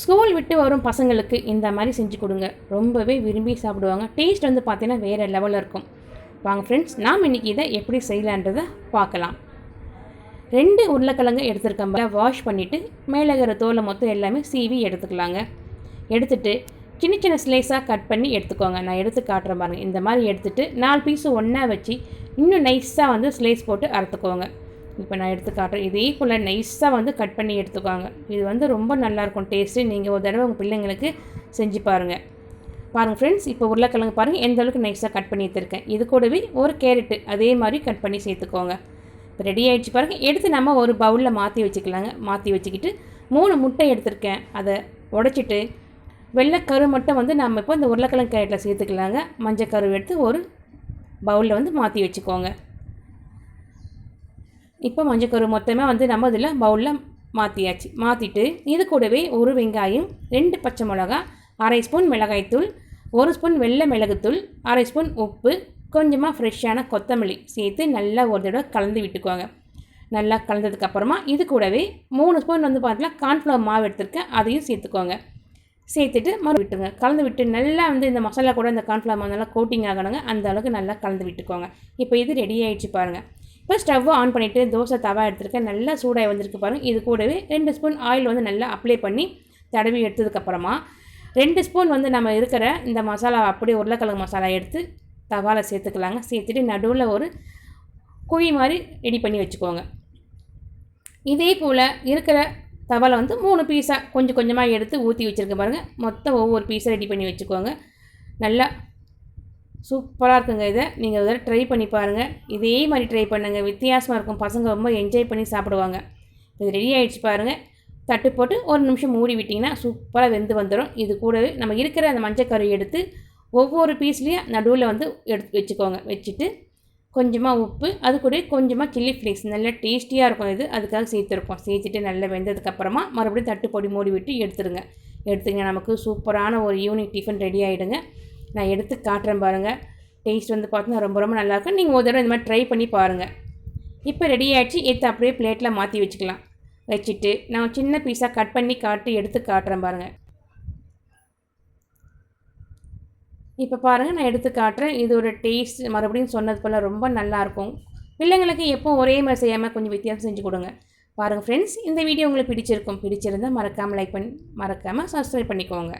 School விட்டு வரும் பசங்களுக்கு இந்த மாதிரி செஞ்சு கொடுங்க. ரொம்பவே விரும்பி சாப்பிடுவாங்க. டேஸ்ட் வந்து பார்த்தீங்கன்னா வேறு லெவலில் இருக்கும். வாங்க ஃப்ரெண்ட்ஸ் நாம் இன்றைக்கி இதை எப்படி செய்யலான்றதை பார்க்கலாம். ரெண்டு உருளைக்கிழங்கு எடுத்துருக்கம்பல வாஷ் பண்ணிவிட்டு மேலே இருக்கிற தோலை மொத்தம் எல்லாமே சீவி எடுத்துக்கலாங்க. எடுத்துட்டு சின்ன சின்ன ஸ்லைஸாக கட் பண்ணி எடுத்துக்கோங்க. நான் எடுத்து காட்டுறேன் பாருங்கள் இந்த மாதிரி எடுத்துகிட்டு நாலு பீஸு ஒன்றா வச்சு இன்னும் நைஸாக வந்து ஸ்லைஸ் போட்டு அறுத்துக்கோங்க. இப்போ நான் எடுத்து காட்டுறேன் இதே போல் நைஸாக வந்து கட் பண்ணி எடுத்துக்கோங்க. இது வந்து ரொம்ப நல்லாயிருக்கும் டேஸ்ட்டு நீங்கள் ஒரு தடவை உங்கள் பிள்ளைங்களுக்கு செஞ்சு பாருங்கள் பாருங்கள் ஃப்ரெண்ட்ஸ் இப்போ உருளைக்கிழங்கு பாருங்கள் எந்த அளவுக்கு நைஸாக கட் பண்ணி எடுத்துருக்கேன். இது கூடவே ஒரு கேரட்டு அதே மாதிரி கட் பண்ணி சேர்த்துக்கோங்க. இப்போ ரெடி ஆகிடுச்சு பாருங்கள் எடுத்து நம்ம ஒரு பவுலில் மாற்றி வச்சுக்கலாங்க. மாற்றி வச்சுக்கிட்டு மூணு முட்டை எடுத்திருக்கேன். அதை உடச்சிட்டு வெள்ளைக்கரு மட்டும் வந்து நம்ம இப்போ இந்த உருளைக்கிழங்கு கேரட்டில் சேர்த்துக்கலாங்க. மஞ்சள் கரு எடுத்து ஒரு பவுலில் வந்து மாற்றி வச்சுக்கோங்க. இப்போ மஞ்சக்கரு மொத்தமாக வந்து நம்ம இதில் பவுலில் மாற்றியாச்சு மாற்றிட்டு இது கூடவே ஒரு வெங்காயம் ரெண்டு பச்சை மிளகா அரை ஸ்பூன் மிளகாய்த்தூள் ஒரு ஸ்பூன் வெள்ளை மிளகுத்தூள் அரை ஸ்பூன் உப்பு கொஞ்சமாக ஃப்ரெஷ்ஷான கொத்தமல்லி சேர்த்து நல்லா ஒரு தடவை கலந்து விட்டுக்குவாங்க நல்லா கலந்ததுக்கப்புறமா இது கூடவே மூணு ஸ்பூன் வந்து பார்த்தீங்கன்னா கார்ன்ஃப்ளவர் மாவு எடுத்துருக்கேன் அதையும் சேர்த்துக்கோங்க. சேர்த்துட்டு மறு விட்டுருங்க. கலந்து விட்டு நல்லா வந்து இந்த மசாலா கூட இந்த கார்ன்ஃப்ளவர் மாவு நல்லா கோட்டிங் ஆகணுங்க. அந்த அளவுக்கு நல்லா கலந்து விட்டுக்கோங்க. இப்போ இது ரெடி ஆகிடுச்சு பாருங்கள் இப்போ ஸ்டவ்வை ஆன் பண்ணிவிட்டு தோசை தவா எடுத்துருக்கேன். நல்லா சூடாக வந்திருக்கு பாருங்கள் இது கூடவே ரெண்டு ஸ்பூன் ஆயில் வந்து நல்லா அப்ளை பண்ணி தடவி எடுத்ததுக்கப்புறமா ரெண்டு ஸ்பூன் வந்து நம்ம இருக்கிற இந்த மசாலா அப்படியே உருளைக்கிழங்கு மசாலா எடுத்து தவாவில் சேர்த்துக்கலாங்க. சேர்த்துட்டு நடுவில் ஒரு குழி மாதிரி ரெடி பண்ணி வச்சுக்கோங்க. இதே போல் இருக்கிற தவளை வந்து மூணு பீஸாக கொஞ்சம் கொஞ்சமாக எடுத்து ஊற்றி வச்சுருக்க பாருங்கள் மொத்தம் ஒவ்வொரு பீஸாக ரெடி பண்ணி வச்சுக்கோங்க. நல்லா சூப்பராக இருக்குங்க இதை. நீங்கள் ஒரு ட்ரை பண்ணி பாருங்கள் இதே மாதிரி ட்ரை பண்ணுங்கள் வித்தியாசமாக இருக்கும். பசங்க ரொம்ப என்ஜாய் பண்ணி சாப்பிடுவாங்க. இது ரெடி ஆகிடுச்சு பாருங்கள் தட்டு போட்டு ஒரு நிமிஷம் மூடி விட்டிங்கன்னா சூப்பராக வெந்து வந்துடும் இது கூடவே நம்ம இருக்கிற அந்த மஞ்சக்கறி எடுத்து ஒவ்வொரு பீஸ்லேயும் நடுவில் வந்து எடுத்து வச்சுக்கோங்க. வச்சுட்டு கொஞ்சமாக உப்பு அது கூட கொஞ்சமாக சில்லி ஃப்ளேக்ஸ் நல்லா டேஸ்டியாக இருக்கும் இது. அதுக்காக சேர்த்துருக்கோம். சேர்த்துட்டு நல்லா வெந்ததுக்கப்புறமா மறுபடியும் தட்டு பொடி மூடி விட்டு எடுத்துருங்க எடுத்துங்க நமக்கு சூப்பரான ஒரு ஈவினிங் டிஃபன் ரெடி ஆகிடுங்க நான் எடுத்து காட்டுறேன் பாருங்கள் டேஸ்ட் வந்து பார்த்தீங்கன்னா ரொம்ப ரொம்ப நல்லாயிருக்கும் நீங்கள் ஒரு தடவை இந்த மாதிரி ட்ரை பண்ணி பாருங்கள் இப்போ ரெடி ஆகிடுச்சு எடுத்து அப்படியே பிளேட்டில் மாற்றி வச்சுக்கலாம். வச்சுட்டு நான் சின்ன பீஸாக கட் பண்ணி காட்டி எடுத்து காட்டுறேன் பாருங்கள் இப்போ பாருங்கள் நான் எடுத்து காட்டுறேன். இதோட டேஸ்ட் மறுபடியும் சொன்னது போல் ரொம்ப நல்லாயிருக்கும் பிள்ளைங்களுக்கு எப்போ ஒரே மாதிரி செய்யாமல் கொஞ்சம் வித்தியாசம் செஞ்சு கொடுங்க. பாருங்கள் ஃப்ரெண்ட்ஸ் இந்த வீடியோ உங்களுக்கு பிடிச்சிருக்கும். பிடிச்சிருந்தால் மறக்காமல் லைக் பண்ணி மறக்காமல் சப்ஸ்கிரைப் பண்ணிக்கோங்க.